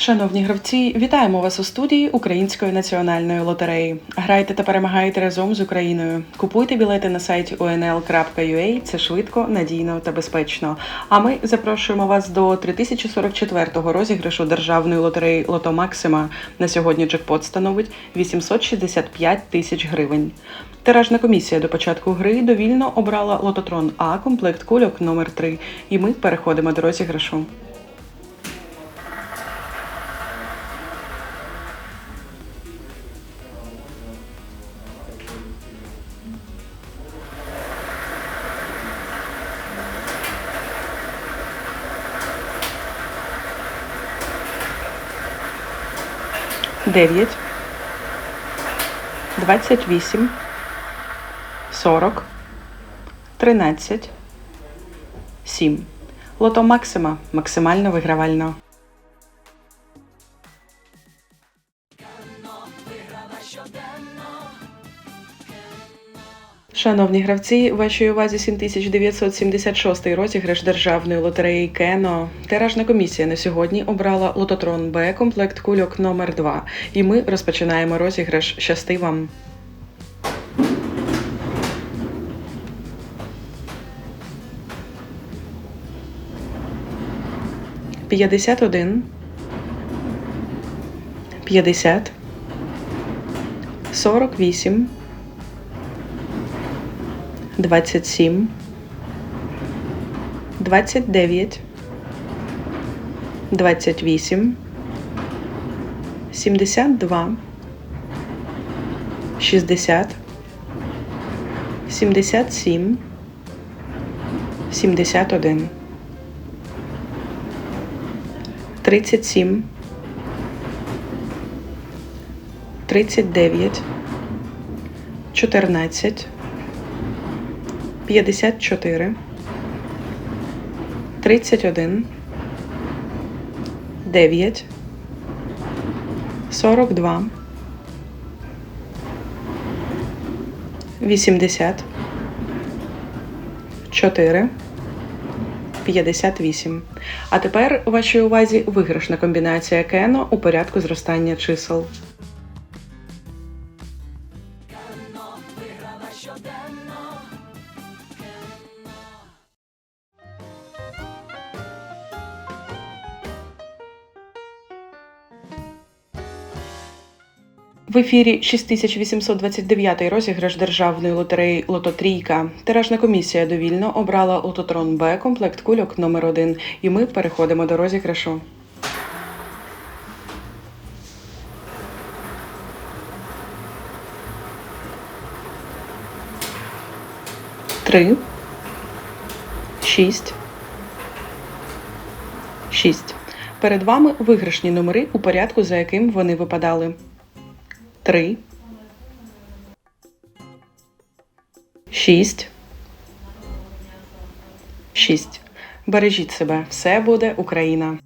Шановні гравці, вітаємо вас у студії Української національної лотереї. Грайте та перемагайте разом з Україною. Купуйте білети на сайті onl.ua. Це швидко, надійно та безпечно. А ми запрошуємо вас до 3044-го розіграшу державної лотереї Лото Максима. На сьогодні джекпот становить 865 тисяч гривень. Тиражна комісія до початку гри довільно обрала лототрон А комплект кульок номер 3 І ми переходимо до розіграшу. Дев'ять, двадцять вісім, сорок, тринадцять, сім. Лото Максима максимально вигравально. Шановні гравці, вашій увазі 7976 розіграш державної лотереї Кено. Тиражна комісія на сьогодні обрала лототрон Б комплект кульок номер 2 І ми розпочинаємо розіграш. Щасти вам! П'ятдесят один. П'ятдесят. Сорок вісім. 27, 29, 28, 72, 60, 77, 71, 37, 39, 14, 54, 31, 9, 42, 80, 4, 58. А тепер у вашій увазі виграшна комбінація Кено у порядку зростання чисел. В ефірі 6829 розіграш державної лотереї Лото Трійка. Тиражна комісія довільно обрала лототрон Б комплект кульок номер 1 І ми переходимо до розіграшу. Три. Шість. Шість. Перед вами виграшні номери у порядку, за яким вони випадали. Три. Шість. Шість. Бережіть себе. Все буде Україна.